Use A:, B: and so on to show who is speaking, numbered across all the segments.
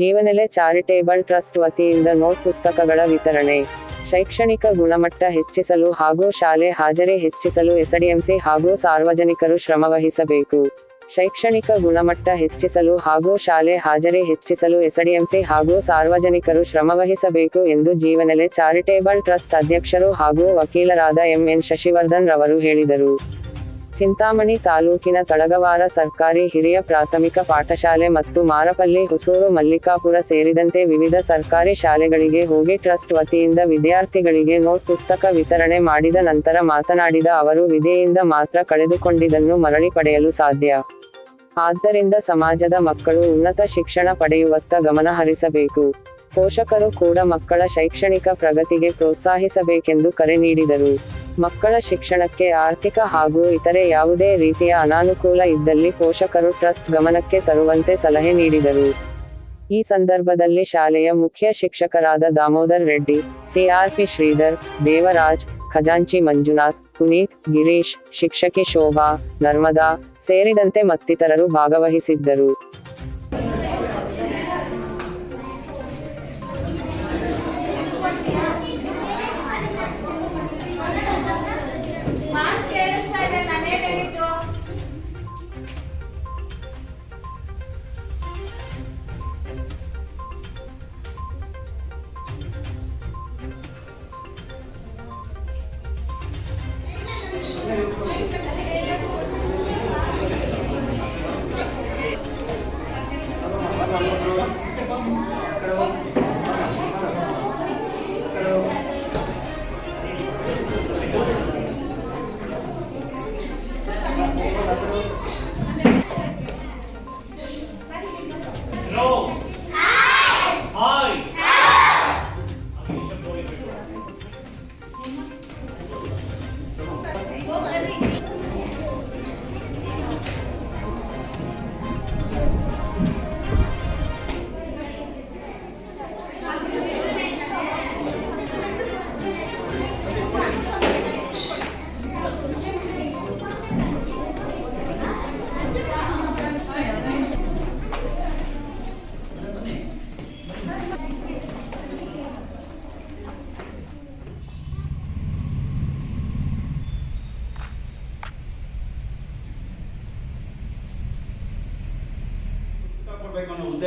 A: ಜೀವನೆಲೆ charitable trust ವತಿಯಿಂದ note ಪುಸ್ತಕಗಳ ವಿತರಣೆ. ಶೈಕ್ಷಣಿಕ ಗುಣಮಟ್ಟ ಹೆಚ್ಚಿಸಲು ಹಾಗೂ ಶಾಲೆ ಹಾಜರಿ ಹೆಚ್ಚಿಸಲು ಎಸ್ಡಿಎಂಸಿ ಹಾಗೂ ಸಾರ್ವಜನಿಕರು ಶ್ರಮವಹಿಸಬೇಕು. ಶೈಕ್ಷಣಿಕ ಗುಣಮಟ್ಟ ಹೆಚ್ಚಿಸಲು ಹಾಗೂ ಶಾಲೆ ಹಾಜರಿ ಹೆಚ್ಚಿಸಲು ಎಸ್ಡಿಎಂಸಿ ಹಾಗೂ ಸಾರ್ವಜನಿಕರು ಶ್ರಮವಹಿಸಬೇಕು ಎಂದು ಜೀವನೆಲೆ ಚಾರಿಟೇಬಲ್ ಟ್ರಸ್ಟ್ ಅಧ್ಯಕ್ಷರು ಹಾಗೂ ವಕೀಲರಾದ ಎಂಎನ್ ಶಶಿವರ್ಧನ್ ರವರು ಹೇಳಿದರು. ಚಿಂತಾಮಣಿ ತಾಲೂಕಿನ ತಳಗವಾರ ಸರ್ಕಾರಿ ಹಿರಿಯ ಪ್ರಾಥಮಿಕ ಪಾಠಶಾಲೆ ಮತ್ತು ಮಾರಪಲ್ಲಿ ಹೊಸೂರು ಮಲ್ಲಿಕಾಪುರ ಸೇರಿದಂತೆ ವಿವಿಧ ಸರ್ಕಾರಿ ಶಾಲೆಗಳಿಗೆ ಹೋಗಿ ಟ್ರಸ್ಟ್ ವತಿಯಿಂದ ವಿದ್ಯಾರ್ಥಿಗಳಿಗೆ ನೋಟ್ ಪುಸ್ತಕ ವಿತರಣೆ ಮಾಡಿದ ನಂತರ ಮಾತನಾಡಿದ ಅವರು ವಿದೆಯಿಂದ ಮಾತ್ರ ಕಳೆದುಕೊಂಡಿದ್ದನ್ನು ಮರಳಿ ಪಡೆಯಲು ಸಾಧ್ಯ. ಆದ್ದರಿಂದ ಸಮಾಜದ ಮಕ್ಕಳು ಉನ್ನತ ಶಿಕ್ಷಣ ಪಡೆಯುವತ್ತ ಗಮನ ಹರಿಸಬೇಕು. ಪೋಷಕರು ಕೂಡ ಮಕ್ಕಳ ಶೈಕ್ಷಣಿಕ ಪ್ರಗತಿಗೆ ಪ್ರೋತ್ಸಾಹಿಸಬೇಕೆಂದು ಕರೆ ನೀಡಿದರು. ಮಕ್ಕಳ ಶಿಕ್ಷಣಕ್ಕೆ ಆರ್ಥಿಕ ಹಾಗೂ ಇತರೆ ಯಾವುದೇ ರೀತಿಯ ಅನಾನುಕೂಲ ಇದ್ದಲ್ಲಿ ಪೋಷಕರು ಟ್ರಸ್ಟ್ ಗಮನಕ್ಕೆ ತರುವಂತೆ ಸಲಹೆ ನೀಡಿದರು. ಈ ಸಂದರ್ಭದಲ್ಲಿ ಶಾಲೆಯ ಮುಖ್ಯ ಶಿಕ್ಷಕರಾದ ದಾಮೋದರ್ ರೆಡ್ಡಿ, ಸಿಆರ್ಪಿ ಶ್ರೀಧರ್, ದೇವರಾಜ್, ಖಜಾಂಚಿ ಮಂಜುನಾಥ್, ಪುನೀತ್, ಗಿರೀಶ್, ಶಿಕ್ಷಕಿ ಶೋಭಾ, ನರ್ಮದಾ ಸೇರಿದಂತೆ ಮತ್ತಿತರರು ಭಾಗವಹಿಸಿದ್ದರು.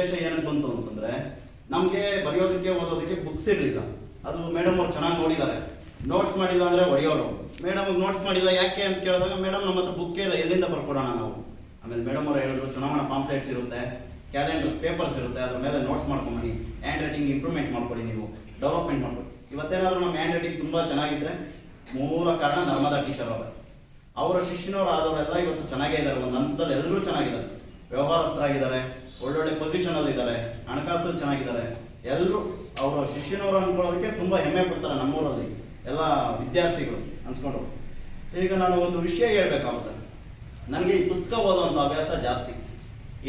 B: ಉದ್ದೇಶ ಏನಕ್ಕೆ ಬಂತು ಅಂತಂದ್ರೆ, ನಮಗೆ ಬರೆಯೋದಕ್ಕೆ, ಓದೋದಕ್ಕೆ ಬುಕ್ಸ್ ಇರಲಿಲ್ಲ. ಅದು ಮೇಡಮ್ ಅವ್ರು ಚೆನ್ನಾಗಿ ನೋಡಿದ್ದಾರೆ. ನೋಟ್ಸ್ ಮಾಡಿಲ್ಲ ಅಂದ್ರೆ ಹೊಡೆಯೋರು. ಮೇಡಮ್ ನೋಟ್ಸ್ ಮಾಡಿಲ್ಲ ಯಾಕೆ ಅಂತ ಕೇಳಿದಾಗ ಮೇಡಮ್ ನಮ್ಮ ಹತ್ರ ಬುಕ್ ಇಲ್ಲ, ಎಲ್ಲಿಂದ ಬರ್ಕೊಡೋಣ ನಾವು? ಆಮೇಲೆ ಮೇಡಮ್ ಅವ್ರು ಹೇಳಿದ್ರು, ಚುನಾವಣಾ ಪಾಂಪ್ಲೆಟ್ಸ್ ಇರುತ್ತೆ ಕ್ಯಾಲೆಂಡರ್ಸ್ ಪೇಪರ್ಸ್ ಇರುತ್ತೆ, ಅದ್ರ ಮೇಲೆ ನೋಟ್ಸ್ ಮಾಡ್ಕೊಂಬನ್ನಿ. ಹ್ಯಾಂಡ್ ರೈಟಿಂಗ್ ಇಂಪ್ರೂವ್ಮೆಂಟ್ ಮಾಡ್ಕೊಡಿ ನೀವು ಡೆವಲಪ್ಮೆಂಟ್ ಮಾಡ್ಕೊಡಿ. ಇವತ್ತೇನಾದ್ರೂ ನಮ್ಮ ಹ್ಯಾಂಡ್ ರೈಟಿಂಗ್ ತುಂಬಾ ಚೆನ್ನಾಗಿದ್ರೆ, ಮೂಲ ಕಾರಣ ನರ್ಮದಾ ಟೀಚರ್ ಅವರ. ಅವರ ಶಿಷ್ಯನವರು ಆದವರೆಲ್ಲ ಇವತ್ತು ಚೆನ್ನಾಗೇ ಇದ್ದಾರೆ ಒಂದು ಹಂತದಲ್ಲಿ ಎಲ್ಲರೂ ಚೆನ್ನಾಗಿದ್ದಾರೆ. ವ್ಯವಹಾರಸ್ಥರಾಗಿದ್ದಾರೆ. ಒಳ್ಳೊಳ್ಳೆ ಪೊಸಿಷನ್ ಅಲ್ಲಿ ಇದ್ದಾರೆ. ಹಣಕಾಸು ಚೆನ್ನಾಗಿದ್ದಾರೆ. ಎಲ್ಲರೂ ಅವರ ಶಿಷ್ಯನವರು ಅನ್ಕೊಳ್ಳೋದಕ್ಕೆ ತುಂಬಾ ಹೆಮ್ಮೆ ಪಡ್ತಾರೆ ನಮ್ಮೂರಲ್ಲಿ ಎಲ್ಲ ವಿದ್ಯಾರ್ಥಿಗಳು ಅನ್ಸ್ಕೊಂಡು. ಈಗ ನಾನು ಒಂದು ವಿಷಯ ಹೇಳ್ಬೇಕಾಗುತ್ತೆ. ನನಗೆ ಈ ಪುಸ್ತಕ ಓದುವಂಥ ಅಭ್ಯಾಸ ಜಾಸ್ತಿ.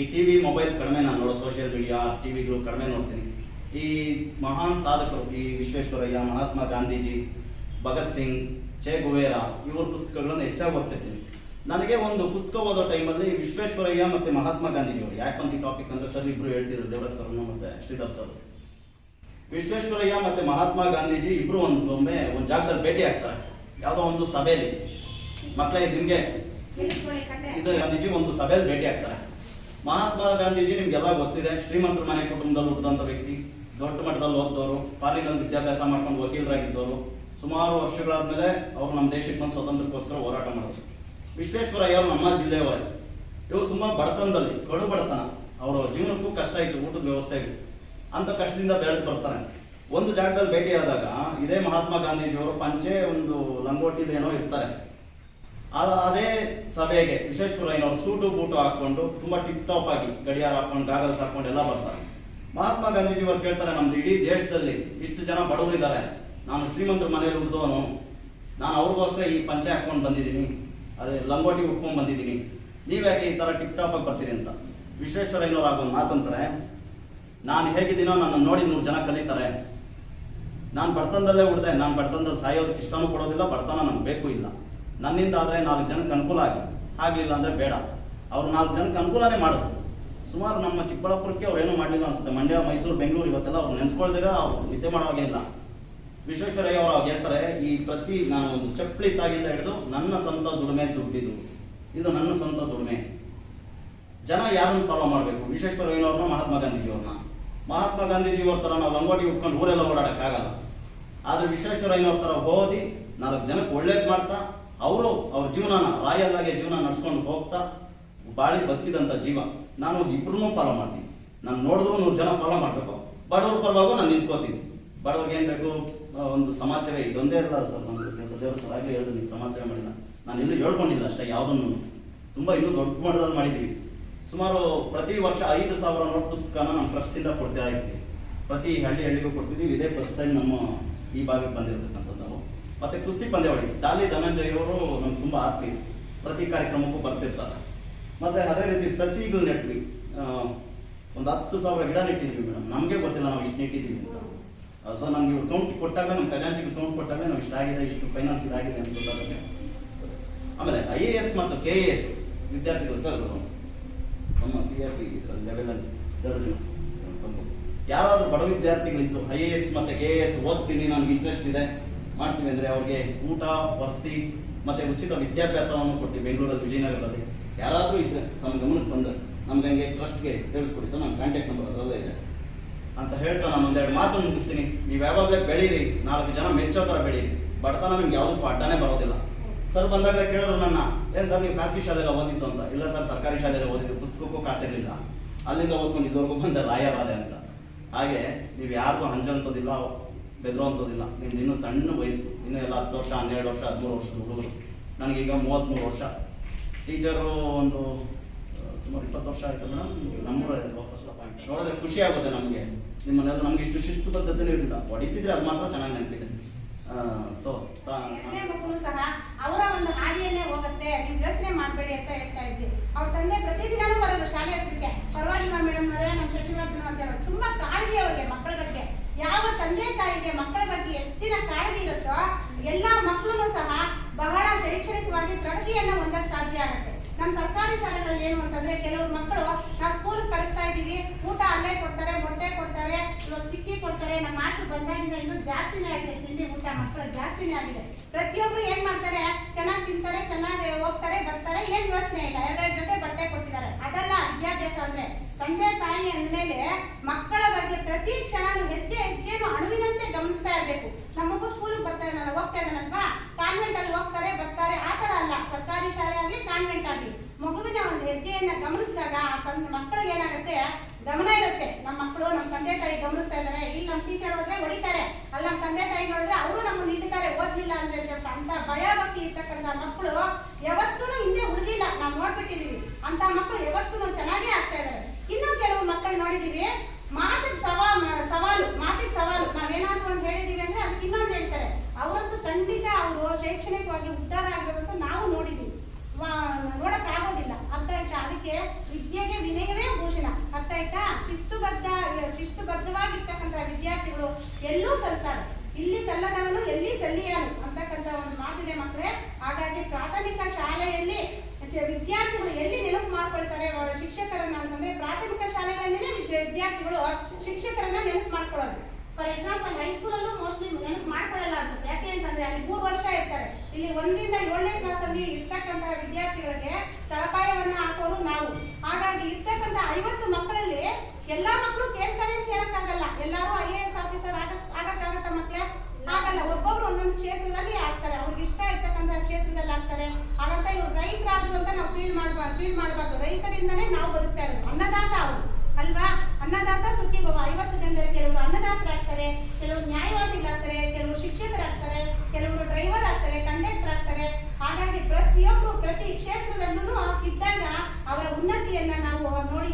B: ಈ ಟಿವಿ, ಮೊಬೈಲ್ ಕಡಿಮೆ ನಾನು ನೋಡೋ ಸೋಷಿಯಲ್ ಮೀಡಿಯಾ ಟಿವಿಗಳು ಕಡಿಮೆ ನೋಡ್ತೀನಿ. ಈ ಮಹಾನ್ ಸಾಧಕರು, ಈ ವಿಶ್ವೇಶ್ವರಯ್ಯ, ಮಹಾತ್ಮ ಗಾಂಧೀಜಿ, ಭಗತ್ ಸಿಂಗ್ ಚೇ ಗುವೇರಾ, ಇವ್ರ ಪುಸ್ತಕಗಳನ್ನು ಹೆಚ್ಚಾಗಿ ಓದ್ತಿರ್ತೀನಿ. ನನಗೆ ಒಂದು ಪುಸ್ತಕ ಓದೋ ಟೈಮಲ್ಲಿ ವಿಶ್ವೇಶ್ವರಯ್ಯ ಮತ್ತೆ ಮಹಾತ್ಮ ಗಾಂಧೀಜಿ ಅವರು ಯಾಕೆ ಬಂತು ಟಾಪಿಕ್ ಅಂದ್ರೆ ಸರ್ ಇಬ್ರು ಹೇಳ್ತಿದ್ರು ದೇವರ ಸರ್ ಮತ್ತೆ ಶ್ರೀಧರ್ ಸರ್. ವಿಶ್ವೇಶ್ವರಯ್ಯ ಮತ್ತೆ ಮಹಾತ್ಮ ಗಾಂಧೀಜಿ ಇಬ್ರು ಒಂದು ಒಮ್ಮೆ ಒಂದು ಜಾಗದಲ್ಲಿ ಭೇಟಿ ಆಗ್ತಾರೆ. ಯಾವುದೋ ಒಂದು ಸಭೆಯಲ್ಲಿ. ಮಕ್ಕಳೇ ನಿಮ್ಗೆ? ಇದು ಗಾಂಧೀಜಿ ಒಂದು ಸಭೆಯಲ್ಲಿ ಭೇಟಿ ಆಗ್ತಾರೆ. ಮಹಾತ್ಮ ಗಾಂಧೀಜಿ ನಿಮ್ಗೆಲ್ಲ ಗೊತ್ತಿದೆ, ಶ್ರೀಮಂತರ ಮನೆ ಕುಟುಂಬದಲ್ಲಿ ಹುಟ್ಟಿದಂಥ ವ್ಯಕ್ತಿ, ದೊಡ್ಡ ಮಟ್ಟದಲ್ಲಿ ಓದ್ದವರು ಫಾರಿನಲ್ಲಿ ವಿದ್ಯಾಭ್ಯಾಸ ಮಾಡ್ಕೊಂಡು ವಕೀಲರಾಗಿದ್ದವರು, ಸುಮಾರು ವರ್ಷಗಳಾದ್ಮೇಲೆ ಅವರು ನಮ್ಮ ದೇಶಕ್ಕೆ ಬಂದು ಸ್ವತಂತ್ರಕ್ಕೋಸ್ಕರ ಹೋರಾಟ ಮಾಡಿದ್ರು. ವಿಶ್ವೇಶ್ವರಯ್ಯ ಅವರು ನಮ್ಮ ಜಿಲ್ಲೆಯವರೇ. ಇವರು ತುಂಬ ಬಡತನದಲ್ಲಿ, ಕಡು ಬಡತನ. ಅವರ ಜೀವನಕ್ಕೂ ಕಷ್ಟ ಇತ್ತು ಊಟದ ವ್ಯವಸ್ಥೆಗೆ ಅಂತ ಕಷ್ಟದಿಂದ ಬೆಳೆದು ಬರ್ತಾರೆ. ಒಂದು ಜಾಗದಲ್ಲಿ ಭೇಟಿಯಾದಾಗ ಇದೇ ಮಹಾತ್ಮ ಗಾಂಧೀಜಿಯವರು ಪಂಚೆ ಒಂದು ಲಂಗೋಟಿದೇನೋ ಇರ್ತಾರೆ. ಅದೇ ಸಭೆಗೆ ವಿಶ್ವೇಶ್ವರಯ್ಯನವರು ಸೂಟು ಬೂಟು ಹಾಕೊಂಡು ತುಂಬ ಟಿಪ್ ಟಾಪ್ ಆಗಿ ಗಡಿಯಾರ ಹಾಕೊಂಡು ಗಾಗಲ್ಸ್ ಹಾಕೊಂಡು ಎಲ್ಲ ಬರ್ತಾರೆ. ಮಹಾತ್ಮ ಗಾಂಧೀಜಿ ಅವರು ಕೇಳ್ತಾರೆ, ನಮ್ದು ಇಡೀ ದೇಶದಲ್ಲಿ ಇಷ್ಟು ಜನ ಬಡವರಿದ್ದಾರೆ. ನಾನು ಶ್ರೀಮಂತರ ಮನೆಯಲ್ಲಿ ಹುಟ್ಟಿದವನು ನಾನು ಅವ್ರಿಗೋಸ್ಕರ ಈ ಪಂಚೆ ಹಾಕೊಂಡು ಬಂದಿದ್ದೀನಿ. ಅದೇ ಲಂಗೋಟಿ ಉಟ್ಕೊಂಡು ಬಂದಿದ್ದೀನಿ. ನೀವ್ಯಾಕೆ ಈ ಥರ ಟಿಪ್ ಟಾಪ್ ಆಗಿ ಬರ್ತೀರಿ ಅಂತ. ವಿಶ್ವೇಶ್ವರಯ್ಯನವ್ರು ಆಗೋ ಮಾತಂತಾರೆ ನಾನು ಹೇಗಿದ್ದೀನೋ ನನ್ನ ನೋಡಿ ನೂರು ಜನ ಕಲಿತಾರೆ. ನಾನು ಬಡತನದಲ್ಲೇ ಉಳಿದೆ, ನಾನು ಬಡತನದಲ್ಲಿ ಸಾಯೋದಕ್ಕೆ ಇಷ್ಟನೂ ಕೊಡೋದಿಲ್ಲ, ಬಡತನ ನಮ್ಗೆ ಬೇಕು ಇಲ್ಲ. ನನ್ನಿಂದ ಆದರೆ ನಾಲ್ಕು ಜನಕ್ಕೆ ಅನುಕೂಲ ಆಗಿ. ಆಗಲಿಲ್ಲ ಅಂದರೆ ಬೇಡ. ಅವ್ರು ನಾಲ್ಕು ಜನಕ್ಕೆ ಅನುಕೂಲನೇ ಮಾಡೋದು. ಸುಮಾರು ನಮ್ಮ ಚಿಕ್ಕಬಳ್ಳಾಪುರಕ್ಕೆ ಅವ್ರು ಏನೂ ಮಾಡಲಿಲ್ಲ ಅನಿಸುತ್ತೆ. ಮಂಡ್ಯ, ಮೈಸೂರು, ಬೆಂಗಳೂರು ಇವತ್ತೆಲ್ಲ ಅವ್ರು ನೆನ್ಸ್ಕೊಳ್ದಿರ, ಅವ್ರು ನಿದ್ದೆ ಮಾಡೋ ಹಾಗೆ ಇಲ್ಲ. ವಿಶ್ವೇಶ್ವರಯ್ಯ ಅವರು ಹೇಳ್ತಾರೆ, ಈ ಪ್ರತಿ ನಾನು ಒಂದು ಚಪ್ಪಲಿ ತಾಗಿಂದ ಹಿಡಿದು ನನ್ನ ಸ್ವಂತ ದುಡಿಮೆ ದುಡ್ಡಿದ್ದು ಇದು ನನ್ನ ಸ್ವಂತ ದುಡಿಮೆ. ಜನ ಯಾರನ್ನು ಫಾಲೋ ಮಾಡಬೇಕು? ವಿಶ್ವೇಶ್ವರಯ್ಯನವ್ರನ್ನ, ಮಹಾತ್ಮ ಗಾಂಧೀಜಿಯವ್ರನ್ನ? ಮಹಾತ್ಮ ಗಾಂಧೀಜಿಯವ್ರ ಥರ ನಾವು ಲಂಗೋಟಿ ಉಟ್ಕೊಂಡು ಊರೆಲ್ಲ ಓಡಾಡೋಕ್ಕಾಗಲ್ಲ ಆದರೆ ವಿಶ್ವೇಶ್ವರಯ್ಯನವ್ರ ಥರ ಓದಿ ನಾಲ್ಕು ಜನಕ್ಕೆ ಒಳ್ಳೇದು ಮಾಡ್ತಾ, ಅವರು ಅವ್ರ ಜೀವನನ ರಾಯಲ್ಲಾಗೆ ಜೀವನ ನಡ್ಸ್ಕೊಂಡು ಹೋಗ್ತಾ, ಬಾಳಿ ಬದುಕಿದಂಥ ಜೀವ. ನಾನು ಇಬ್ಬರನ್ನೂ ಫಾಲೋ ಮಾಡ್ತೀನಿ. ನಾನು ನೋಡಿದ್ರು ನೂರು ಜನ ಫಾಲೋ ಮಾಡಬೇಕು. ಬಡವ್ರ ಪರವಾಗೂ ನಾನು ನಿಂತ್ಕೋತೀನಿ. ಬಡವ್ರಿಗೆ ಏನು ಬೇಕು? ಒಂದು ಸಮಾಜ ಇದೊಂದೇ ಇಲ್ಲ ಸರ್ ನಮ್ಮ ಕೆಲಸ. ದೇವರು ಸರ್ ಆಗಲೇ ಹೇಳಿದ್ರು ನೀವು ಸಮಾಜ ಮಾಡಿಲ್ಲ. ನಾನು ಇನ್ನೂ ಹೇಳ್ಕೊಂಡಿಲ್ಲ ಅಷ್ಟೇ, ಯಾವುದನ್ನು. ತುಂಬ ಇನ್ನೂ ದೊಡ್ಡ ಮಟ್ಟದಲ್ಲಿ ಮಾಡಿದ್ದೀವಿ. ಸುಮಾರು ಪ್ರತಿ ವರ್ಷ ಐದು ಸಾವಿರ ನೋಟ್ ಪುಸ್ತಕನ ನಮ್ಮ ಟ್ರಸ್ಟಿಂದ ಕೊಡ್ತಾ ಇದ್ವಿ. ಪ್ರತಿ ಹಳ್ಳಿ ಹಳ್ಳಿಗೂ ಕೊಡ್ತಿದ್ದೀವಿ. ಇದೇ ಫಸ್ಟ್ ನಮ್ಮ ಈ ಭಾಗಕ್ಕೆ ಬಂದಿರತಕ್ಕಂಥದ್ದು ನಾವು ಮತ್ತೆ ಕುಸ್ತಿ ಪಂದ್ಯಾವಳಿ. ಡಾಲಿ ಧನಂಜಯ ಅವರು ನಮ್ಗೆ ತುಂಬ ಆತ್ಮೀಯ ಪ್ರತಿ ಕಾರ್ಯಕ್ರಮಕ್ಕೂ ಬರ್ತಿರ್ತಾರೆ. ಮತ್ತು ಅದೇ ರೀತಿ ಸಸಿಗಳು ನೆಟ್ವಿ. ಒಂದು ಹತ್ತು ಸಾವಿರ ಗಿಡ ನೆಟ್ಟಿದ್ವಿ ಮೇಡಮ್. ನಮಗೆ ಗೊತ್ತಿಲ್ಲ ನಾವು ಇಷ್ಟು ನೆಟ್ಟಿದ್ದೀವಿ ಅಂತ. ಸೊ ನಮ್ಗೆ ಇವ್ರು ಕೌಂಟ್ ಕೊಟ್ಟಾಗ ನಮ್ಮ ಖಜಾಂಚಿಗೆ ಕೌಂಟ್ ಕೊಟ್ಟಾಗ ನಾವು ಇಷ್ಟಾಗಿದೆ ಇಷ್ಟು ಫೈನಾನ್ಸ್ ಇದಾಗಿದೆ ಅಂತ ಗೊತ್ತಾಗುತ್ತೆ. ಆಮೇಲೆ ಐ ಎ ಎಸ್ ಮತ್ತು ಕೆ ಎ ಎಸ್ ವಿದ್ಯಾರ್ಥಿಗಳು ಸರ್ ನಮ್ಮ ಸಿ ಆರ್ ಪಿ ಲೆವೆಲಲ್ಲಿ ಯಾರಾದರೂ ಬಡ ವಿದ್ಯಾರ್ಥಿಗಳಿದ್ದು ಐ ಎ ಎಸ್ ಮತ್ತು ಕೆ ಎ ಎಸ್ ಓದ್ತೀನಿ, ನನಗೆ ಇಂಟ್ರೆಸ್ಟ್ ಇದೆ ಮಾಡ್ತೀವಿ ಅಂದರೆ ಅವ್ರಿಗೆ ಊಟ, ವಸತಿ ಮತ್ತು ಉಚಿತ ವಿದ್ಯಾಭ್ಯಾಸವನ್ನು ಕೊಡ್ತೀವಿ ಬೆಂಗಳೂರಲ್ಲಿ, ವಿಜಯನಗರದಲ್ಲಿ. ಯಾರಾದರೂ ಇದ್ರೆ ನಮ್ಮ ಗಮನಕ್ಕೆ ಬಂದರೆ ನಮ್ಗೆ ಹಂಗೆ ಟ್ರಸ್ಟ್ಗೆ ತಿಳಿಸ್ಕೊಡಿ ಸರ್ ನಮ್ಮ ಕಾಂಟ್ಯಾಕ್ಟ್ ನಂಬರ್ ಅದರಲ್ಲೇ ಇದೆ. ಅಂತ ಹೇಳ್ತಾ ನಾನು ಒಂದೆರಡು ಮಾತು ಮುಗಿಸ್ತೀನಿ. ನೀವು ಯಾವಾಗಲೇ ಬೆಳೀರಿ, ನಾಲ್ಕು ಜನ ಮೆಚ್ಚೋ ಥರ ಬೆಳೀರಿ. ಬಡತನ ನಿಮ್ಗೆ ಯಾವುದೂ ಪಾಠನೇ ಬರೋದಿಲ್ಲ. ಸರ್ ಬಂದಾಗ ಕೇಳಿದ್ರು ನನ್ನ, ಏನು ಸರ್, ನೀವು ಖಾಸಗಿ ಶಾಲೆಗೆ ಓದಿದ್ದು ಅಂತ? ಇಲ್ಲ ಸರ್, ಸರ್ಕಾರಿ ಶಾಲೆಯಲ್ಲಿ ಓದಿದ್ದು, ಪುಸ್ತಕಕ್ಕೂ ಕಾಸಿರಲಿಲ್ಲ ಅಲ್ಲಿಂದ ಓದ್ಕೊಂಡು ಇದುವರೆಗೂ ಬಂದೆ ಲಾಯರ್ ಅಂತ. ಹಾಗೆ ನೀವು ಯಾರಿಗೂ ಹಂಚೋಂಥದ್ದಿಲ್ಲ ಬೆದರುವಂಥದ್ದಿಲ್ಲ ನಿಮ್ದು ಇನ್ನೂ ಸಣ್ಣ ವಯಸ್ಸು. ಇನ್ನೂ ಎಲ್ಲ ಹತ್ತು ವರ್ಷ, ಹನ್ನೆರಡು ವರ್ಷ, ಹದಿಮೂರು ವರ್ಷದ ಹುಡುಗರು. ನನಗೀಗ ಮೂವತ್ತ್ಮೂರು ವರ್ಷ. ಟೀಚರು ಒಂದು ಸುಮಾರು ಇಪ್ಪತ್ತು ವರ್ಷ ಆಯ್ತು ಮೇಡಮ್ ನಮ್ಮೂರಲ್ಲಿ ವಾಪಸ್ ಅಪಾಯಿಂಟ್ ನೋಡಿದ್ರೆ ಖುಷಿ ಆಗುತ್ತೆ ನಮಗೆ. ನಿಮ್ಮನ್ನ ನಮ್ಗೆ ಇಷ್ಟು ಶಿಸ್ತು ಪದ್ಧತಿನೂ ಇರಲಿಲ್ಲ. ಹೊಡಿತಿದ್ರೆ ಅದು ಮಾತ್ರ ಚೆನ್ನಾಗಿ ನೆನಪಿದೆ. ಸೊ
C: ಮಗುನು ಸಹ ಅವರ ಒಂದು ಹಾದಿಯನ್ನೇ ಹೋಗುತ್ತೆ. ನೀವು ಯೋಚನೆ ಮಾಡಬೇಡಿ ಅಂತ ಹೇಳ್ತಾ ಇದ್ವಿ. ಅವ್ರ ತಂದೆ ಪ್ರತಿದಿನನೂ ಬರೋರು ಶಾಲೆ ಹತ್ರಕ್ಕೆ. ಪರವಾಗಿಲ್ಲ ಮೇಡಮ್ ಅವರೇ, ನಮ್ಮ ಶಶಿವರ್ಧನ್ ಅಂತ ಹೇಳೋದು ತುಂಬಾ ಕಾಳಜಿ ಅವರಿಗೆ ಮಕ್ಕಳ ಬಗ್ಗೆ. ಯಾವ ತಂದೆ ತಾಯಿಗೆ ಮಕ್ಕಳ ಬಗ್ಗೆ ಹೆಚ್ಚಿನ ಕಾಳಜಿ ಇರುತ್ತೋ, ಎಲ್ಲಾ ಮಕ್ಕಳು ಸಹ ಬಹಳ ಶೈಕ್ಷಣಿಕವಾಗಿ ಪ್ರಗತಿಯನ್ನು ಹೊಂದಕ್ಕೆ ಸಾಧ್ಯ ಆಗುತ್ತೆ. ನಮ್ಮ ಸರ್ಕಾರಿ ಶಾಲೆಗಳಲ್ಲಿ ಏನು ಅಂತಂದ್ರೆ ಕೆಲವರು ಮಕ್ಕಳು ನಾವು ಸ್ಕೂಲ್ ಕಳಿಸ್ತಾ ಇದೀವಿ ಊಟ ಅಲ್ಲೇ ಕೊಡ್ತಾರೆ ಮೊಟ್ಟೆ ಕೊಡ್ತಾರೆ ಕೊಡ್ತಾರೆ, ನಮ್ಮ ಮಾಸ್ಟರ್ ಬಂದಾಗಿಂದ ಇನ್ನೂ ಜಾಸ್ತಿನೇ ಆಗಿದೆ ತಿಂಡಿ ಊಟ, ಮಕ್ಕಳು ಜಾಸ್ತಿನೇ ಆಗಿದೆ. ಪ್ರತಿಯೊಬ್ರು ಏನ್ ಮಾಡ್ತಾರೆ? ಚೆನ್ನಾಗಿ ತಿಂತಾರೆ, ಚೆನ್ನಾಗಿ ಹೋಗ್ತಾರೆ, ಬರ್ತಾರೆ, ಏನ್ ಯೋಚನೆ ಇಲ್ಲ. ಎರಡೆರಡು ಜೊತೆ ಬಟ್ಟೆ ಕೊಟ್ಟಿದ್ದಾರೆ. ಅದೆಲ್ಲ ವಿದ್ಯಾಭ್ಯಾಸ ಅಂದ್ರೆ ತಂದೆ ತಾಯಿ ಅಂದ್ಮೇಲೆ ಮಕ್ಕಳ ಬಗ್ಗೆ ಪ್ರತಿ ಕ್ಷಣನೂ ಹೆಜ್ಜೆ, ಹೆಜ್ಜೆನು ಅಣುವಿನಂತೆ ಗಮನಿಸ್ತಾ ಇರ್ಬೇಕು. ನಮಗೂ ಮಗು ಸ್ಕೂಲ್ ಬರ್ತಾ ಇದ್ದಾನಲ್ಲ, ಹೋಗ್ತಾ ಇದ್ದಾನಲ್ವಾ? ಕಾನ್ವೆಂಟ್ ಅಲ್ಲಿ ಹೋಗ್ತಾರೆ, ಬರ್ತಾರೆ. ಆ ತರ ಅಲ್ಲ. ಸರ್ಕಾರಿ ಶಾಲೆ ಆಗಲಿ ಕಾನ್ವೆಂಟ್ ಆಗಲಿ. ಮಗುವಿನ ಒಂದು ಹೆಜ್ಜೆಯನ್ನ ಗಮನಿಸಿದಾಗ ತಂದೆ, ಮಕ್ಕಳಿಗೆ ಏನಾಗುತ್ತೆ? ಗಮನ ಇರುತ್ತೆ. ನಮ್ಮ ಮಕ್ಕಳು, ನಮ್ಮ ತಂದೆ ತಾಯಿ ಗಮನಿಸ್ತಾ ಇದ್ದಾರೆ. ಇಲ್ಲಿ ನಮ್ಮ ಟೀಚರ್ ಹೋದ್ರೆ ಹೊಡಿತಾರೆ. ಅಲ್ಲಿ ನಮ್ಮ ತಂದೆ ತಾಯಿ ನೋಡಿದ್ರೆ ಅವರು ನಮ್ಮನ್ನು ನಿಂತಿದ್ದಾರೆ ಓದ್ಲಿಲ್ಲ ಅಂದ್ರೆ ಅಂತ ಭಯ ಭಕ್ತಿ ಇರ್ತಕ್ಕಂಥ ಮಕ್ಕಳು ಯಾವತ್ತೂ ಹಿಂದೆ ಉಳಿದಿಲ್ಲ. ನಾವು ನೋಡ್ಬಿಟ್ಟಿದೀವಿ. ಅಂತ ಮಕ್ಕಳು ಯಾವತ್ತೂ ಚೆನ್ನಾಗೇ ಆಗ್ತಾ ಇದ್ದಾರೆ. ಇನ್ನೂ ಕೆಲವು ಮಕ್ಕಳು ನೋಡಿದೀವಿ. ಮಾತಿಗೆ ಸವಾ, ಸವಾಲು, ಮಾತಿಗೆ ಸವಾಲು. ನಾವೇನಾದ್ರೂ ಒಂದು ಹೇಳಿದೀವಿ ಅಂದ್ರೆ ಅದಕ್ಕೆ ಇನ್ನೊಂದು ಹೇಳ್ತಾರೆ. ಅವರಂತೂ ಖಂಡಿತ ಅವರು ಶೈಕ್ಷಣಿಕವಾಗಿ ಉದ್ಧಾರ ಆಗೋದಂತೂ ನಾವು ನೋಡಿದೀವಿ. ನೋಡಕ್ ಆಗೋದಿಲ್ಲ. ಅದಕ್ಕೆ ವಿದ್ಯೆಗೆ ವಿನಯವೇ ಸಲ್ತಾರೆ ಇಲ್ಲಿ ಸಲ್ಲದವನು ಎಲ್ಲಿ ಸಲ್ಲಿಯಾನು? ಅಂತಕ್ಕಂಥ ಒಂದು ಮಾತಿದೆ ಮಕ್ಕಳೇ. ಹಾಗಾಗಿ ಪ್ರಾಥಮಿಕ ಶಾಲೆಯಲ್ಲಿ ವಿದ್ಯಾರ್ಥಿಗಳು ಎಲ್ಲಿ ನೆನಪು ಮಾಡ್ಕೊಳ್ತಾರೆ ಅವರ ಶಿಕ್ಷಕರನ್ನ ಅಂತಂದ್ರೆ ಪ್ರಾಥಮಿಕ ಶಾಲೆಗಳನ್ನೇ ವಿದ್ಯ- ವಿದ್ಯಾರ್ಥಿಗಳು ಶಿಕ್ಷಕರನ್ನ ನೆನಪು ಮಾಡ್ಕೊಳ್ಳೋದು. ಫಾರ್ ಎಕ್ಸಾಂಪಲ್ ಹೈಸ್ಕೂಲಲ್ಲೂ ಮೋಸ್ಟ್ಲಿ ನೆನಪು ಮಾಡ್ಕೊಳ್ಳಲ್ಲ ಅನ್ಸುತ್ತೆ. ಯಾಕೆ ಅಂತಂದ್ರೆ ಅಲ್ಲಿ ಮೂರು ವರ್ಷ ಇರ್ತಾರೆ. ಇಲ್ಲಿ ಒಂದರಿಂದ ಏಳನೇ ಕ್ಲಾಸ್ ಅಲ್ಲಿ ಇರ್ತಕ್ಕಂತಹ ವಿದ್ಯಾರ್ಥಿಗಳಿಗೆ ತಳಪಾಯವನ್ನ ಹಾಕೋರು ನಾವು ಹಾಗಾಗಿ ಇರ್ತಕ್ಕಂಥ ಐವತ್ತು ಮಕ್ಕಳಲ್ಲಿ ಎಲ್ಲಾ ಮಕ್ಕಳು ಕೇಳ್ತಾರೆ ಅಂತ ಹೇಳಕ್ಕಾಗಲ್ಲ ಎಲ್ಲಾರು ಐ ಎ ಎಸ್ ಆಫೀಸರ್ ಆಗಕ್ ಆಗಕ್ಕಾಗತ್ತ ಮಕ್ಳೇ ಆಗಲ್ಲ ಒಬ್ಬೊಬ್ರು ಒಂದೊಂದು ಕ್ಷೇತ್ರದಲ್ಲಿ ಆಗ್ತಾರೆ ಅವ್ರಿಗೆ ಇಷ್ಟ ಇರ್ತಕ್ಕಂಥ ಕ್ಷೇತ್ರದಲ್ಲಿ ಆಗ್ತಾರೆ ಹಾಗಂತ ಇವ್ರು ರೈತರಾದ್ರು ಅಂತ ನಾವು ಫೀಲ್ ಮಾಡ್ಬಾರ್ದು ಫೀಲ್ ಮಾಡ್ಬಾರ್ದು ರೈತರಿಂದನೇ ನಾವು ಬದುಕ್ತಾ ಇರೋದು ಅನ್ನದಾತ ಅವರು ಅಲ್ವಾ ಅನ್ನದಾತ ಸುಖಿ ಭವ ಐವತ್ತು ಜನರಲ್ಲಿ ಕೆಲವರು ಅನ್ನದಾತರಾಗ್ತಾರೆ ಕೆಲವರು ನ್ಯಾಯವಾದಿಗಳಾಗ್ತಾರೆ ಕೆಲವರು ಶಿಕ್ಷಕರಾಗ್ತಾರೆ ಕೆಲವರು ಡ್ರೈವರ್ ಆಗ್ತಾರೆ ಕಂಡಕ್ಟರ್ ಆಗ್ತಾರೆ ಹಾಗಾಗಿ ಪ್ರತಿಯೊಬ್ರು ಪ್ರತಿ ಕ್ಷೇತ್ರದಲ್ಲೂ ಇದ್ದಾಗ ಅವರ ಉನ್ನತಿಯನ್ನ ನಾವು ನೋಡಿ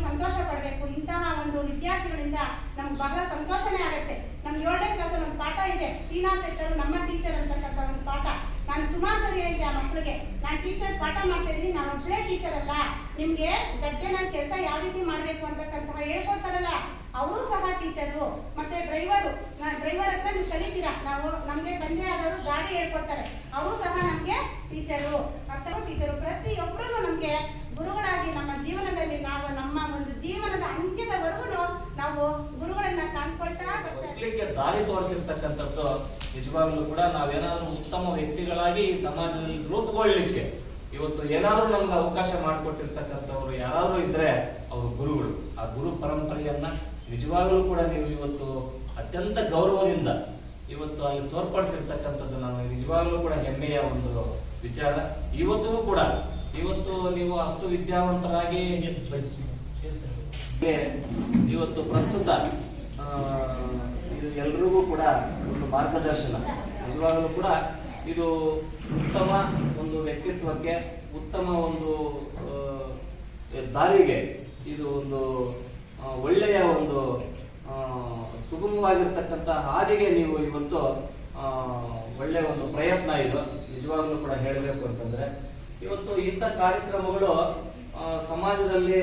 C: ಪಡಬೇಕು ಇಂತಹ ಒಂದು ವಿದ್ಯಾರ್ಥಿಗಳಿಂದ ನಮ್ಗೆ ಬಹಳ ಸಂತೋಷನೇ ಆಗುತ್ತೆ. ನಮ್ಗೆ ಏಳನೇ ಕ್ಲಾಸ್ ಒಂದು ಪಾಠ ಇದೆ. ಶ್ರೀನಾಥ್ ಟೀಚರ್ ನಮ್ಮ ಟೀಚರ್ ಅಂತಕ್ಕಂಥ ಒಂದು ಪಾಠ. ನಾನು ಸುಮಾರು ಸರಿ ಹೇಳಿದೆ ಆ ಮಕ್ಕಳಿಗೆ ನಾನು ಟೀಚರ್ ಪಾಠ ಮಾಡ್ತಾ ಇದ್ದೀನಿ, ನಾನು ಒಬ್ಬಳೇ ಟೀಚರ್ ಅಲ್ಲ. ನಿಮ್ಗೆ ಗದ್ದೆ ನನ್ನ ಕೆಲಸ ಯಾವ ರೀತಿ ಮಾಡಬೇಕು? ಅಂತಕ್ಕಂತಹ ಹೇಳ್ಕೊಡ್ತಾರಲ್ಲ. ಅವರು ಸಹ ಟೀಚರು ಮತ್ತೆ ಡ್ರೈವರು ಡ್ರೈವರ್ ಹತ್ರ ನೀವು ಕಲಿತೀರಾ? ನಾವು, ನಮ್ಗೆ ತಂದೆ ಆದವರು ಗಾಡಿ ಹೇಳ್ಕೊಡ್ತಾರೆ. ಅವರು ಸಹ ನಮ್ಗೆ ಟೀಚರು ಅಂತ ಟೀಚರು ಪ್ರತಿಯೊಬ್ಬರೂ ನಮ್ಗೆ ಗುರುಗಳಾಗಿ ನಮ್ಮ ಜೀವನದಲ್ಲಿ ನಾವು ನಮ್ಮ ಒಂದು ಜೀವನದ ನಾವು ಗುರುಗಳನ್ನ ಕಾಣ್ಕೊಳ್ತಾ ಬರ್ತಾ ಇದ್ದೀವಿ.
D: ಹೋಗ್ಲಿಕ್ಕೆ ದಾರಿ ತೋರಿಸಿರ್ತಕ್ಕಂಥದ್ದು ನಿಜವಾಗ್ಲೂ ಕೂಡ ನಾವೇನಾದ್ರೂ ಉತ್ತಮ ವ್ಯಕ್ತಿಗಳಾಗಿ ಸಮಾಜದಲ್ಲಿ ರೂಪುಗೊಳ್ಳಲಿಕ್ಕೆ ಇವತ್ತು ಏನಾದರೂ ನಮ್ಗೆ ಅವಕಾಶ ಮಾಡಿಕೊಟ್ಟಿರ್ತಕ್ಕಂಥವ್ರು ಯಾರಾದ್ರೂ ಇದ್ರೆ ಅವರು ಗುರುಗಳು. ಆ ಗುರು ಪರಂಪರೆಯನ್ನ ನಿಜವಾಗ್ಲೂ ಕೂಡ ನೀವು ಇವತ್ತು ಅತ್ಯಂತ ಗೌರವದಿಂದ ಇವತ್ತು ಅಲ್ಲಿ ತೋರ್ಪಡಿಸಿರ್ತಕ್ಕಂಥದ್ದು ನಾನು ನಿಜವಾಗ್ಲೂ ಕೂಡ ಹೆಮ್ಮೆಯ ಒಂದು ವಿಚಾರ. ಇವತ್ತಿಗೂ ಕೂಡ ಇವತ್ತು ನೀವು ಅಷ್ಟು ವಿದ್ಯಾವಂತರಾಗಿ ಇವತ್ತು ಪ್ರಸ್ತುತ ಎಲ್ರಿಗೂ ಕೂಡ ಒಂದು ಮಾರ್ಗದರ್ಶನ. ನಿಜವಾಗಲೂ ಕೂಡ ಇದು ಉತ್ತಮ ಒಂದು ವ್ಯಕ್ತಿತ್ವಕ್ಕೆ, ಉತ್ತಮ ಒಂದು ದಾರಿಗೆ ಇದು ಒಂದು ಒಳ್ಳೆಯ ಒಂದು ಸುಗಮವಾಗಿರ್ತಕ್ಕಂಥ ಹಾದಿಗೆ ನೀವು ಇವತ್ತು ಒಳ್ಳೆಯ ಒಂದು ಪ್ರಯತ್ನ ಇದು. ನಿಜವಾಗ್ಲೂ ಕೂಡ ಹೇಳಬೇಕು ಅಂತಂದರೆ, ಇವತ್ತು ಇಂಥ ಕಾರ್ಯಕ್ರಮಗಳು ಸಮಾಜದಲ್ಲಿ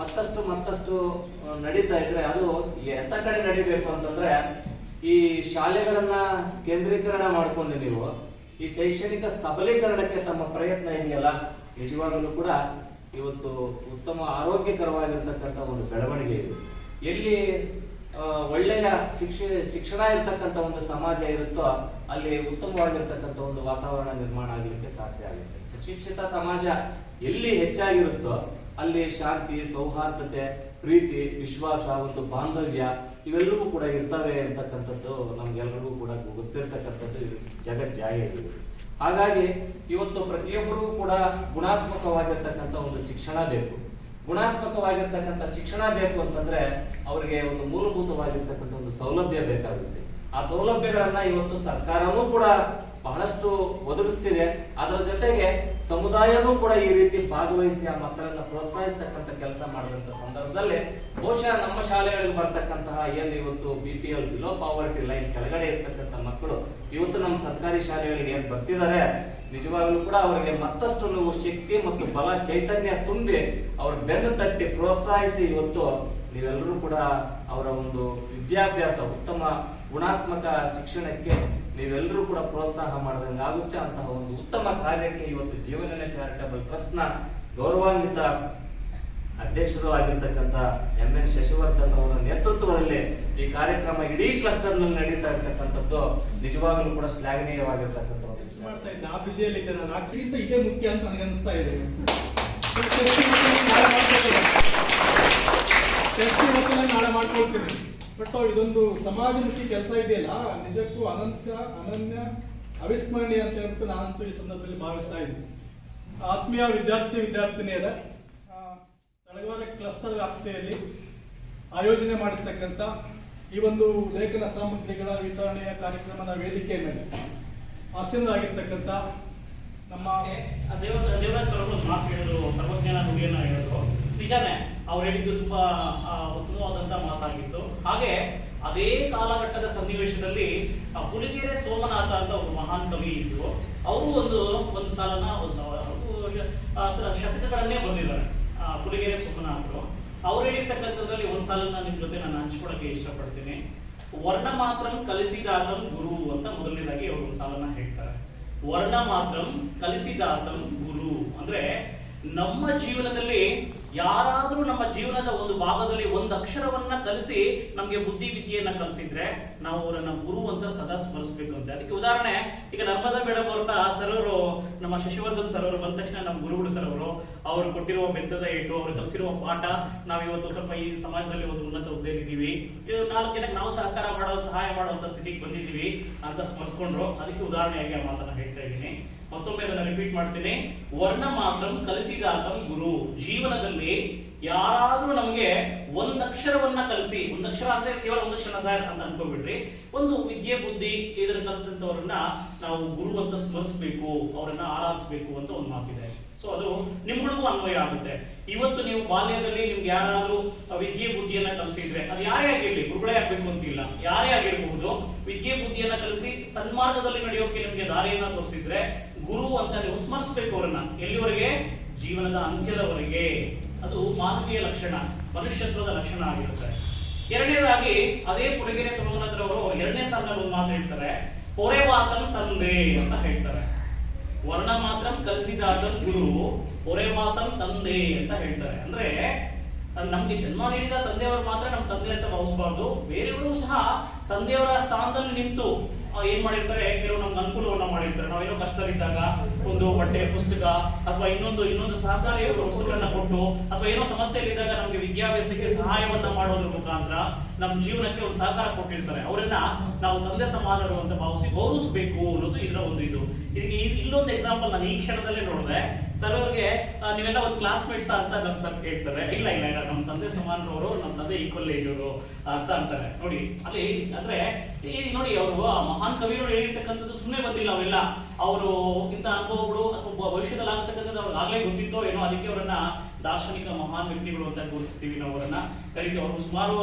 D: ಮತ್ತಷ್ಟು ಮತ್ತಷ್ಟು ನಡೀತಾ ಇದ್ರೆ ಅದು ಎಂತ ಕಡೆ ನಡಿಬೇಕು ಅಂತಂದ್ರೆ ಈ ಶಾಲೆಗಳನ್ನ ಕೇಂದ್ರೀಕರಣ ಮಾಡ್ಕೊಂಡು ನೀವು ಈ ಶೈಕ್ಷಣಿಕ ಸಬಲೀಕರಣಕ್ಕೆ ತಮ್ಮ ಪ್ರಯತ್ನ ಇದೆಯಲ್ಲ, ನಿಜವಾಗಲೂ ಕೂಡ ಇವತ್ತು ಉತ್ತಮ ಆರೋಗ್ಯಕರವಾಗಿರ್ತಕ್ಕಂಥ ಒಂದು ಬೆಳವಣಿಗೆ ಇದೆ. ಎಲ್ಲಿ ಒಳ್ಳೆಯ ಶಿಕ್ಷ, ಶಿಕ್ಷಣ ಇರ್ತಕ್ಕಂಥ ಒಂದು ಸಮಾಜ ಇರುತ್ತೋ ಅಲ್ಲಿ ಉತ್ತಮವಾಗಿರ್ತಕ್ಕಂಥ ಒಂದು ವಾತಾವರಣ ನಿರ್ಮಾಣ ಆಗಲಿಕ್ಕೆ ಸಾಧ್ಯ ಆಗುತ್ತೆ. ಸುಶಿಕ್ಷಿತ ಸಮಾಜ ಎಲ್ಲಿ ಹೆಚ್ಚಾಗಿರುತ್ತೋ ಅಲ್ಲಿ ಶಾಂತಿ, ಸೌಹಾರ್ದತೆ, ಪ್ರೀತಿ, ವಿಶ್ವಾಸ, ಒಂದು ಬಾಂಧವ್ಯ ಇವೆಲ್ಲವೂ ಕೂಡ ಇರ್ತವೆ ಅಂತಕ್ಕಂಥದ್ದು ನಮ್ಗೆಲ್ರಿಗೂ ಕೂಡ ಗೊತ್ತಿರ್ತಕ್ಕಂಥದ್ದು ಜಗತ್ ಹಾಗಾಗಿ ಇವತ್ತು ಪ್ರತಿಯೊಬ್ಬರಿಗೂ ಕೂಡ ಗುಣಾತ್ಮಕವಾಗಿರ್ತಕ್ಕಂಥ ಒಂದು ಶಿಕ್ಷಣ ಬೇಕು. ಗುಣಾತ್ಮಕವಾಗಿರ್ತಕ್ಕಂಥ ಶಿಕ್ಷಣ ಬೇಕು ಅಂತಂದ್ರೆ ಅವರಿಗೆ ಒಂದು ಮೂಲಭೂತವಾಗಿರ್ತಕ್ಕಂಥ ಒಂದು ಸೌಲಭ್ಯ ಬೇಕಾಗುತ್ತೆ. ಆ ಸೌಲಭ್ಯಗಳನ್ನ ಇವತ್ತು ಸರ್ಕಾರವೂ ಕೂಡ ಬಹಳಷ್ಟು ಒದಗಿಸ್ತಿದೆ. ಅದರ ಜೊತೆಗೆ ಸಮುದಾಯವೂ ಕೂಡ ಈ ರೀತಿ ಭಾಗವಹಿಸಿ ಆ ಮಕ್ಕಳನ್ನ ಪ್ರೋತ್ಸಾಹಿಸ್ತಕ್ಕಂಥ ಕೆಲಸ ಮಾಡಿದಂತ ಸಂದರ್ಭದಲ್ಲಿ ಬಹುಶಃ ನಮ್ಮ ಶಾಲೆಗಳಿಗೆ ಬರ್ತಕ್ಕಂತಹ ಏನು ಇವತ್ತು B P L below poverty line ಕೆಳಗಡೆ ಇರ್ತಕ್ಕಂಥ ಮಕ್ಕಳು ಇವತ್ತು ನಮ್ಮ ಸರ್ಕಾರಿ ಶಾಲೆಗಳಿಗೆ ಏನ್ ಬರ್ತಿದ್ದಾರೆ ನಿಜವಾಗ್ಲೂ ಕೂಡ ಅವರಿಗೆ ಮತ್ತಷ್ಟು ನೀವು ಶಕ್ತಿ ಮತ್ತು ಬಲ ಚೈತನ್ಯ ತುಂಬಿ ಅವ್ರ ಬೆನ್ನು ತಟ್ಟಿ ಪ್ರೋತ್ಸಾಹಿಸಿ ಇವತ್ತು ನೀವೆಲ್ಲರೂ ಕೂಡ ಅವರ ಒಂದು ವಿದ್ಯಾಭ್ಯಾಸ ಉತ್ತಮ ಗುಣಾತ್ಮಕ ಶಿಕ್ಷಣಕ್ಕೆ ನೀವೆಲ್ಲರೂ ಕೂಡ ಪ್ರೋತ್ಸಾಹ ಮಾಡಿದಂಗೆ ಆಗುತ್ತೆ ಅಂತಹ ಒಂದು ಉತ್ತಮ ಕಾರ್ಯಕ್ಕೆ ಇವತ್ತು ಜೀವನ ಚಾರಿಟಬಲ್ ಟ್ರಸ್ಟ್ನ ಗೌರವಾನ್ವಿತ ಅಧ್ಯಕ್ಷರು ಆಗಿರ್ತಕ್ಕಂಥ ಎಂ ಎನ್ ಶಶಿವರ್ಧನ್ ಅವರ ನೇತೃತ್ವದಲ್ಲಿ ಈ ಕಾರ್ಯಕ್ರಮ ಇಡೀ ಕ್ಲಸ್ಟರ್ನಲ್ಲಿ ನಡೀತಾ ಇರ್ತಕ್ಕಂಥದ್ದು ನಿಜವಾಗ್ಲೂ ಕೂಡ ಶ್ಲಾಘನೀಯವಾಗಿರ್ತಕ್ಕಂಥ
E: ಇದೇ ಮುಖ್ಯ ಅಂತ ನನಗೆ ಅನಿಸ್ತಾ ಇದೆ. ನಾಳೆ ಮಾಡ್ಕೊಳ್ತೀನಿ ಬಟ್ ಇದೊಂದು ಸಮಾಜಮುಖಿ ಕೆಲಸ ಇದೆಯಲ್ಲ, ನಿಜಕ್ಕೂ ಅನಂತ, ಅನನ್ಯ, ಅವಿಸ್ಮರಣೀಯ ಅಂತ ಹೇಳ್ಬಿಟ್ಟು ನಾನಂತೂ ಈ ಸಂದರ್ಭದಲ್ಲಿ ಭಾವಿಸ್ತಾ ಇದ್ದೀನಿ. ಆತ್ಮೀಯ ವಿದ್ಯಾರ್ಥಿ, ವಿದ್ಯಾರ್ಥಿನಿಯರ ತಳವಾರ ಕ್ಲಸ್ಟರ್ ವ್ಯಾಪ್ತಿಯಲ್ಲಿ ಆಯೋಜನೆ ಮಾಡಿರ್ತಕ್ಕಂಥ ಈ ಒಂದು ಲೇಖನ ಸಾಮಗ್ರಿಗಳ ವಿತರಣೆಯ ಕಾರ್ಯಕ್ರಮದ ವೇದಿಕೆ ಮೇಲೆ ಆಸೀನರಾಗಿರ್ತಕ್ಕಂಥ ನಮ್ಮ
F: ದೇವ ದೇವರಾಜ್ ಸರ್ ಅವರು ಒಂದು ಮಾತು ಹೇಳಿದ್ರು, ಸರ್ವಜ್ಞಾನ ಗುರಿಯನ್ನು ಹೇಳಿದ್ರು. ನಿಜಾನೇ, ಅವ್ರು ಹೇಳಿದ್ದು ತುಂಬಾ ಉತ್ತಮವಾದಂತ ಮಾತಾಗಿತ್ತು. ಹಾಗೆ ಅದೇ ಕಾಲಘಟ್ಟದ ಸನ್ನಿವೇಶದಲ್ಲಿ ಪುಲಿಗೆರೆ ಸೋಮನಾಥ ಅಂತ ಒಬ್ಬ ಮಹಾನ್ ಕವಿ ಇದ್ರು. ಅವರು ಒಂದು ಒಂದು ಸಾಲನ, ಒಂದು ಶತಕಗಳನ್ನೇ ಬಂದಿದ್ದಾರೆ ಪುಲಿಗೆರೆ ಸೋಮನಾಥರು. ಅವ್ರು ಹೇಳಿರ್ತಕ್ಕಂಥದ್ರಲ್ಲಿ ಒಂದು ಸಾಲನ್ನ ನಿಮ್ ಜೊತೆ ನಾನು ಹಂಚ್ಕೊಳಕ್ಕೆ ಇಷ್ಟಪಡ್ತೀನಿ. ವರ್ಣ ಮಾತ್ರಂ ಕಲಿಸಿದಾತಂ ಗುರು ಅಂತ ಮೊದಲನೇದಾಗಿ ಅವರು ಒಂದು ಸಾಲನ್ನ ಹೇಳ್ತಾರೆ. ವರ್ಣ ಮಾತ್ರಂ ಕಲಿಸಿದಾತಂ ಗುರು. ಅಂದ್ರೆ ನಮ್ಮ ಜೀವನದಲ್ಲಿ ಯಾರಾದ್ರೂ ನಮ್ಮ ಜೀವನದ ಒಂದು ಭಾಗದಲ್ಲಿ ಒಂದು ಅಕ್ಷರವನ್ನ ಕಲಿಸಿ ನಮಗೆ ಬುದ್ಧಿ ವಿದ್ಯೆಯನ್ನ ಕಲಿಸಿದ್ರೆ ನಾವು ಅವರನ್ನ ಗುರು ಅಂತ ಸದಾ ಸ್ಮರಿಸ್ಬೇಕು ಅಂತ. ಅದಕ್ಕೆ ಉದಾಹರಣೆ, ಈಗ ನರ್ಮದಾ ಮೇಡಮ್ ಅವ್ರನ್ನ ನಮ್ಮ ಶಶಿವರ್ಧನ್ ಸರ್ ಬಂದ ತಕ್ಷಣ ನಮ್ಮ ಗುರುಗಳು ಸರ್ ಅವರು ಕೊಟ್ಟಿರುವ ಬೆತ್ತದ ಏಟು, ಅವರು ಕಲಿಸಿರುವ ಪಾಠ, ನಾವು ಇವತ್ತು ಸ್ವಲ್ಪ ಈ ಸಮಾಜದಲ್ಲಿ ಒಂದು ಉನ್ನತ ಹುದ್ದೆಯಲ್ಲಿದ್ದೀವಿ ನಾಲ್ಕು ಜನಕ್ಕೆ ನಾವು ಸಹಕಾರ ಮಾಡೋ, ಸಹಾಯ ಮಾಡುವಂತ ಸ್ಥಿತಿಗೆ ಬಂದಿದ್ದೀವಿ ಅಂತ ಸ್ಮರಿಸ್ಕೊಂಡ್ರು. ಅದಕ್ಕೆ ಉದಾಹರಣೆಯಾಗಿ ಆ ಮಾತನ್ನ ಹೇಳ್ತಾ ಇದ್ದೀನಿ. ಮತ್ತೊಮ್ಮೆ ಅದನ್ನ ರಿಪೀಟ್ ಮಾಡ್ತೀನಿ. ವರ್ಣ ಮಾತ್ರ ಕಲಿಸಿದಾಗ ಗುರು. ಜೀವನದಲ್ಲಿ ಯಾರಾದ್ರೂ ನಮಗೆ ಒಂದಕ್ಷರವನ್ನ ಕಲಿಸಿ ಒಂದಕ್ಷರ ಅಂದ್ರೆ ಕೇವಲ ಒಂದಕ್ಷರ ಸರ್ ಅಂತ ಅನ್ಕೋಬಿಡ್ರಿ ಒಂದು ವಿದ್ಯೆ, ಬುದ್ಧಿ ಇದರ ಕಲಿಸಿದಂಥವ್ರನ್ನ ನಾವು ಗುರು ಅಂತ ಸ್ಮರಿಸಬೇಕು, ಅವರನ್ನ ಆರಾಧಿಸಬೇಕು ಅಂತ ಒಂದು ಮಾತಿದೆ. ಸೊ ಅದು ನಿಮ್ಗಳಿಗೂ ಅನ್ವಯ ಆಗುತ್ತೆ. ಇವತ್ತು ನೀವು ಬಾಲ್ಯದಲ್ಲಿ ನಿಮ್ಗೆ ಯಾರಾದ್ರೂ ವಿದ್ಯೆ, ಬುದ್ಧಿಯನ್ನ ಕಲಿಸಿದ್ರೆ, ಅದು ಯಾರೇ ಆಗಿರ್ಲಿ, ಗುರುಗಳೇ ಆಗ್ಬೇಕು ಅಂತಿಲ್ಲ ಯಾರೇ ಆಗಿರಬಹುದು, ವಿದ್ಯೆ, ಬುದ್ಧಿಯನ್ನ ಕಲಿಸಿ ಸನ್ಮಾರ್ಗದಲ್ಲಿ ನಡೆಯೋಕೆ ನಿಮ್ಗೆ ದಾರಿಯನ್ನ ತೋರಿಸಿದ್ರೆ ಗುರು ಅಂತ ನೀವು ಸ್ಮರಿಸಬೇಕು ಅವರನ್ನ. ಎಲ್ಲಿವರೆಗೆ? ಜೀವನದ ಅಂತ್ಯದವರೆಗೆ. ಅದು ಮಾನವೀಯ ಲಕ್ಷಣ, ಮನುಷ್ಯತ್ವದ ಲಕ್ಷಣ ಆಗಿರುತ್ತೆ. ಎರಡನೇದಾಗಿ, ಅದೇ ಪುರಗೆರೆ ಅವರು ಎರಡನೇ ಸಾಲ ಒಂದು ಮಾತು ಹೇಳ್ತಾರೆ. ಹೊರೆವಾತನು ತಂದೆ ಅಂತ ಹೇಳ್ತಾರೆ. ವರ್ಣ ಮಾತ್ರ ಕಲಿಸಿದಾದ ಗುರು ಹೊರೆವಾತನ್ ತಂದೆ ಅಂತ ಹೇಳ್ತಾರೆ. ಅಂದ್ರೆ, ನಮ್ಗೆ ಜನ್ಮ ನೀಡಿದ ತಂದೆಯವರು ಮಾತ್ರ ನಮ್ಮ ತಂದೆ ಅಂತ ಭಾವಿಸಬಾರ್ದು. ಬೇರೆಯವರು ಸಹ ತಂದೆಯವರ ಸ್ಥಾನದಲ್ಲಿ ನಿಂತು ಏನ್ ಮಾಡಿರ್ತಾರೆ? ಕೆಲವು ನಮ್ಗೆ ಅನುಕೂಲವನ್ನ ಮಾಡಿರ್ತಾರೆ. ನಾವೇನೋ ಕಷ್ಟದಲ್ಲಿದ್ದಾಗ ಒಂದು ಬಟ್ಟೆ, ಪುಸ್ತಕ, ಅಥವಾ ಇನ್ನೊಂದು ಇನ್ನೊಂದು ಸಹಕಾರಿ ವಸ್ತುಗಳನ್ನ ಕೊಟ್ಟು, ಅಥವಾ ಏನೋ ಸಮಸ್ಯೆಯಲ್ಲಿದ್ದಾಗ ನಮ್ಗೆ ವಿದ್ಯಾಭ್ಯಾಸಕ್ಕೆ ಸಹಾಯವನ್ನ ಮಾಡೋದ್ರ ಮುಖಾಂತರ ನಮ್ಮ ಜೀವನಕ್ಕೆ ಒಂದು ಸಹಕಾರ ಕೊಟ್ಟಿರ್ತಾರೆ. ಅವರನ್ನ ನಾವು ತಂದೆ ಸಮಾನರು ಅಂತ ಭಾವಿಸಿ ಗೌರವಿಸಬೇಕು ಅನ್ನೋದು ಇದರ ಒಂದು ಇದು. ಇದಕ್ಕೆ ಇಲ್ಲೊಂದು ಎಕ್ಸಾಂಪಲ್ ನಾನು ಈ ಕ್ಷಣದಲ್ಲೇ ನೋಡಿದೆ. ಸರ್ ಅವ್ರಿಗೆ ನೀವೆಲ್ಲ ಒಂದು ಕ್ಲಾಸ್ಮೇಟ್ಸ್ ಅಂತ ನಮ್ಮ ಸರ್ ಕೇಳ್ತಾರೆ. ಇಲ್ಲ ಇಲ್ಲ ಇಲ್ಲ ನಮ್ಮ ತಂದೆ ಸಮಾನರವರು ನಮ್ಮ ತಂದೆ ಈಕ್ವಲ್ ಏಜ್ ಅವರು ಅಂತ ಅಂತಾರೆ. ನೋಡಿ, ಅಲ್ಲಿ ಅಂದ್ರೆ, ಈ ನೋಡಿ ಅವರು, ಆ ಮಹಾನ್ ಕವಿಗಳು ಹೇಳಿರ್ತಕ್ಕಂಥದ್ದು ಸುಮ್ಮನೆ ಬಂದಿಲ್ಲ ಅವೆಲ್ಲ. ಅವರು ಇಂತ ಅನುಭವಗಳು ಅಥವಾ ಭವಿಷ್ಯದಲ್ಲಿ ಆಗ್ತಕ್ಕಂಥದ್ದು ಅವ್ರಿಗೆ ಆಗ್ಲೇ ಗೊತ್ತಿತ್ತೋ ಏನೋ, ಅದಕ್ಕೆ ಅವರನ್ನ ದಾರ್ಶನಿಕ ಮಹಾನ್ ವ್ಯಕ್ತಿಗಳು ಅಂತ ಘೋಷಿಸ್ತೀವಿ ನಾವು ಅವರನ್ನ. ಕರಿತೀವಿ ಅವರು ಸುಮಾರು